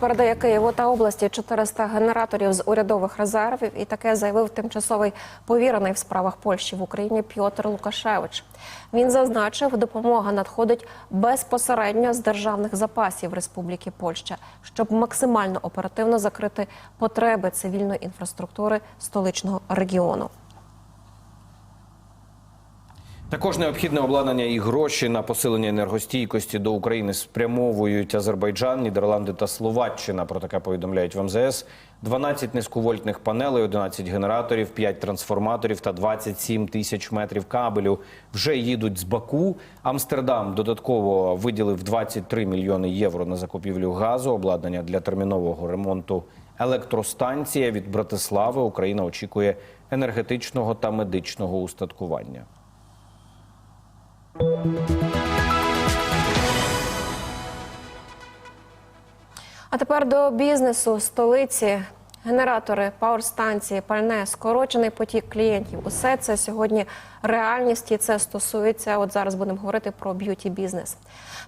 Передає Києву та області 400 генераторів з урядових резервів, і таке заявив тимчасовий повірений в справах Польщі в Україні Пьотр Лукашевич. Він зазначив, допомога надходить безпосередньо з державних запасів Республіки Польща, щоб максимально оперативно закрити потреби цивільної інфраструктури столичного регіону. Також необхідне обладнання і гроші на посилення енергостійкості до України спрямовують Азербайджан, Нідерланди та Словаччина. Про таке повідомляють в МЗС. 12 низьковольтних панелей, 11 генераторів, 5 трансформаторів та 27 тисяч метрів кабелю вже їдуть з Баку. Амстердам додатково виділив 23 мільйони євро на закупівлю газу, обладнання для термінового ремонту електростанція від Братислави. Україна очікує енергетичного та медичного устаткування. А тепер до бізнесу столиці. Генератори, пауерстанції, пальне, скорочений потік клієнтів. Усе це сьогодні реальність, і це стосується. От зараз будемо говорити про б'юті бізнес.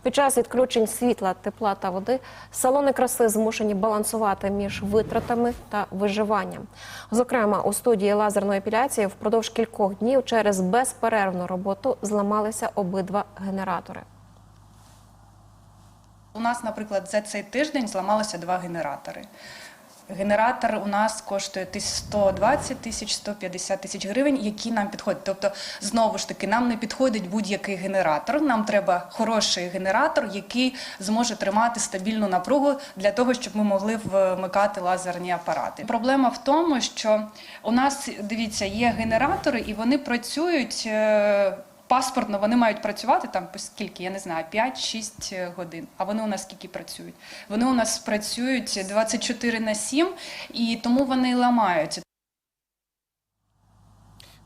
Під час відключень світла, тепла та води салони краси змушені балансувати між витратами та виживанням. Зокрема, у студії лазерної епіляції впродовж кількох днів через безперервну роботу зламалися обидва генератори. У нас, наприклад, за цей тиждень зламалося два генератори. Генератор у нас коштує 120 тисяч 150 тисяч гривень, які нам підходять. Тобто, знову ж таки, нам не підходить будь-який генератор. Нам треба хороший генератор, який зможе тримати стабільну напругу для того, щоб ми могли вмикати лазерні апарати. Проблема в тому, що у нас дивіться, є генератори, і вони працюють. Е, Паспортно вони мають працювати там по скільки, я не знаю, 5-6 годин. А вони у нас скільки працюють? Вони у нас працюють 24 на 7, і тому вони ламаються.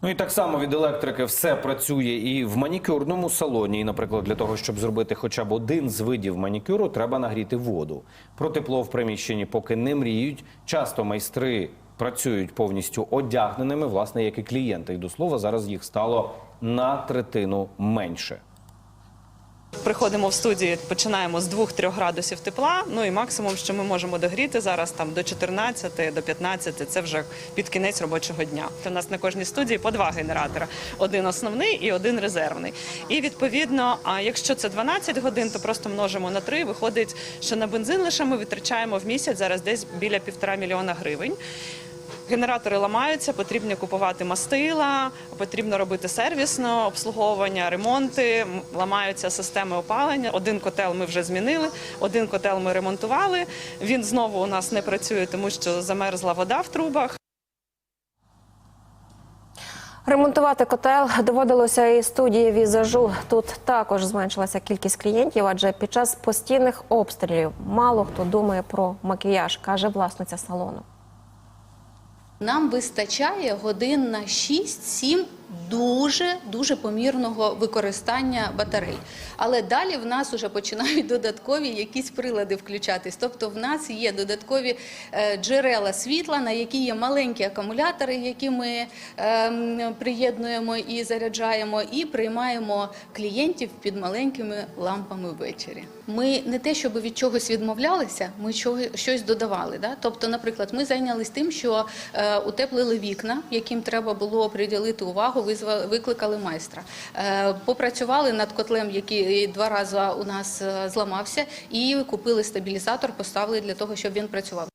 Ну і так само від електрики все працює і в манікюрному салоні. І, наприклад, для того, щоб зробити хоча б один з видів манікюру, треба нагріти воду. Про тепло в приміщенні поки не мріють. Часто майстри працюють повністю одягненими, власне, як і клієнти. І до слова, зараз їх стало на третину менше. Приходимо в студію, починаємо з 2-3 градусів тепла. Ну і максимум, що ми можемо догріти зараз там до 14, до 15, Це вже під кінець робочого дня. У нас на кожній студії по два генератора: один основний і один резервний. І відповідно, а якщо це 12 годин, то просто множимо на 3, Виходить, що на бензин лише ми витрачаємо в місяць зараз десь біля півтора мільйона гривень. Генератори ламаються, потрібно купувати мастила, потрібно робити сервісне обслуговування, ремонти, ламаються системи опалення. Один котел ми вже змінили, один котел ми ремонтували. Він знову у нас не працює, тому що замерзла вода в трубах. Ремонтувати котел доводилося і студії візажу. Тут також зменшилася кількість клієнтів, адже під час постійних обстрілів мало хто думає про макіяж, каже власниця салону. Нам вистачає годин на 6-7 дуже дуже помірного використання батарей. Але далі в нас вже починають додаткові якісь прилади включатись. Тобто, в нас є додаткові е, джерела світла, на які є маленькі акумулятори, які ми ем, приєднуємо і заряджаємо, і приймаємо клієнтів під маленькими лампами ввечері. Ми не те, щоб від чогось відмовлялися, ми щось додавали. Да? Тобто, наприклад, ми зайнялись тим, що е, утеплили вікна, яким треба було приділити увагу, визва- викликали майстра. Е, попрацювали над котлем, який два рази у нас е, зламався, і купили стабілізатор, поставили для того, щоб він працював.